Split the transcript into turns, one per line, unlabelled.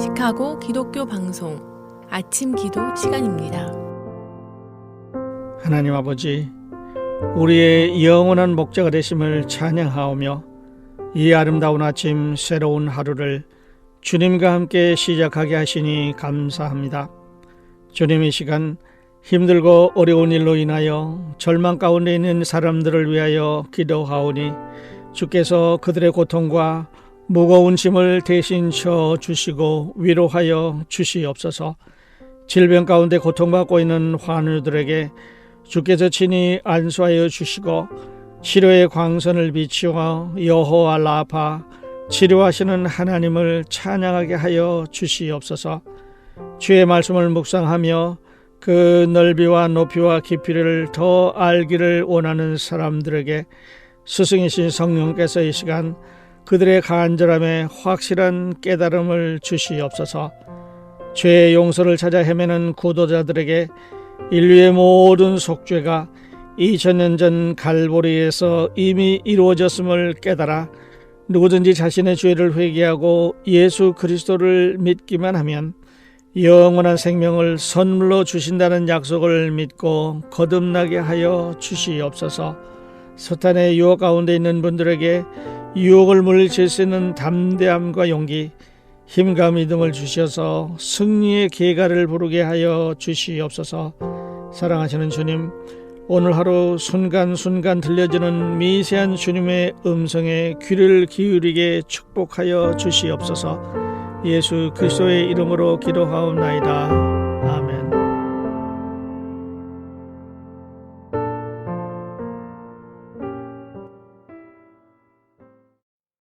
시카고 기독교 방송 아침 기도 시간입니다.
하나님 아버지, 우리의 영원한 목자가 되심을 찬양하오며 이 아름다운 아침 새로운 하루를 주님과 함께 시작하게 하시니 감사합니다. 주님 이 시간 힘들고 어려운 일로 인하여 절망 가운데 있는 사람들을 위하여 기도하오니 주께서 그들의 고통과 무거운 짐을 대신 져 주시고 위로하여 주시옵소서. 질병 가운데 고통받고 있는 환우들에게 주께서 친히 안수하여 주시고 치료의 광선을 비추어 여호와 라파 치료하시는 하나님을 찬양하게 하여 주시옵소서. 주의 말씀을 묵상하며 그 넓이와 높이와 깊이를 더 알기를 원하는 사람들에게 스승이신 성령께서 이 시간 그들의 간절함에 확실한 깨달음을 주시옵소서. 죄의 용서를 찾아 헤매는 구도자들에게 인류의 모든 속죄가 2000년 전 갈보리에서 이미 이루어졌음을 깨달아 누구든지 자신의 죄를 회개하고 예수 그리스도를 믿기만 하면 영원한 생명을 선물로 주신다는 약속을 믿고 거듭나게 하여 주시옵소서. 사탄의 유혹 가운데 있는 분들에게 유혹을 물리칠 수 있는 담대함과 용기, 힘과 믿음을 주셔서 승리의 계가를 부르게 하여 주시옵소서. 사랑하시는 주님, 오늘 하루 순간순간 들려지는 미세한 주님의 음성에 귀를 기울이게 축복하여 주시옵소서. 예수 그리스도의 이름으로 기도하옵나이다.